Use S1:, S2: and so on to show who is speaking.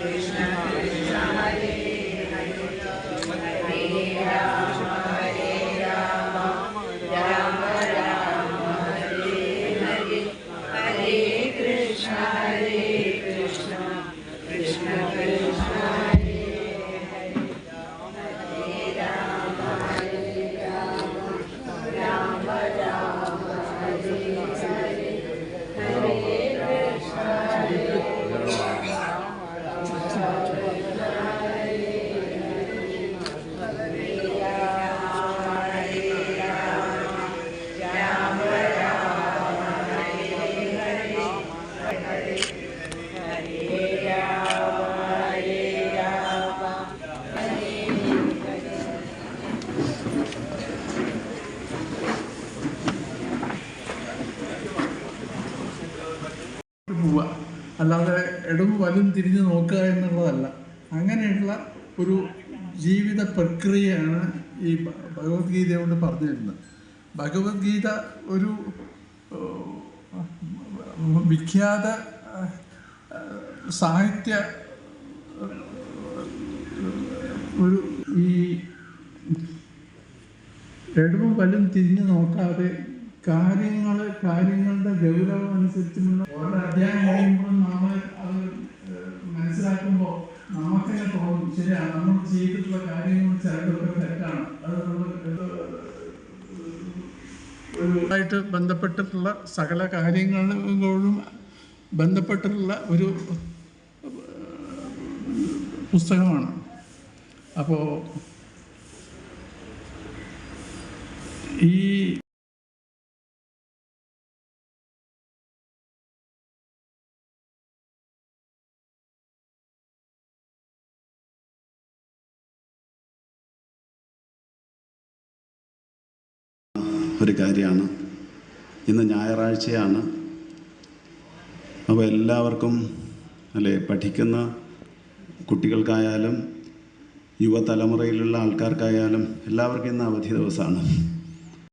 S1: Krishna, Hare Hare. അല്ലാതെ ഇടവും വലും തിരിഞ്ഞു നോക്കുക എന്നുള്ളതല്ല. അങ്ങനെയുള്ള ഒരു ജീവിത പ്രക്രിയയാണ് ഈ ഭഗവത്ഗീത കൊണ്ട് പറഞ്ഞു തരുന്നത്. ഭഗവത്ഗീത ഒരു വിഖ്യാത സാഹിത്യ ഒരു ഈ ഇടവും വലും തിരിഞ്ഞു നോക്കാതെ കാര്യങ്ങൾ കാര്യങ്ങളുടെ ഗൗരവം അനുസരിച്ചുള്ള ഓരോ അധ്യായം കഴിയുമ്പോൾ നമ്മൾ അത് മനസ്സിലാക്കുമ്പോൾ നമുക്കെന്നെ തോന്നും ശരിയാണ് നമ്മൾ ചെയ്തിട്ടുള്ള കാര്യങ്ങൾ ചിലതൊക്കെ തെറ്റാണ്. അത് നമ്മൾ ആയിട്ട് ബന്ധപ്പെട്ടിട്ടുള്ള സകല കാര്യങ്ങളോടും ബന്ധപ്പെട്ടിട്ടുള്ള ഒരു പുസ്തകമാണ്. അപ്പോൾ ഈ
S2: ഒരു കാര്യമാണ്. ഇന്ന് ഞായറാഴ്ചയാണ്. അപ്പോൾ എല്ലാവർക്കും അല്ലേ പഠിക്കുന്ന കുട്ടികൾക്കായാലും യുവതലമുറയിലുള്ള ആൾക്കാർക്കായാലും എല്ലാവർക്കും ഇന്ന് അവധി ദിവസമാണ്.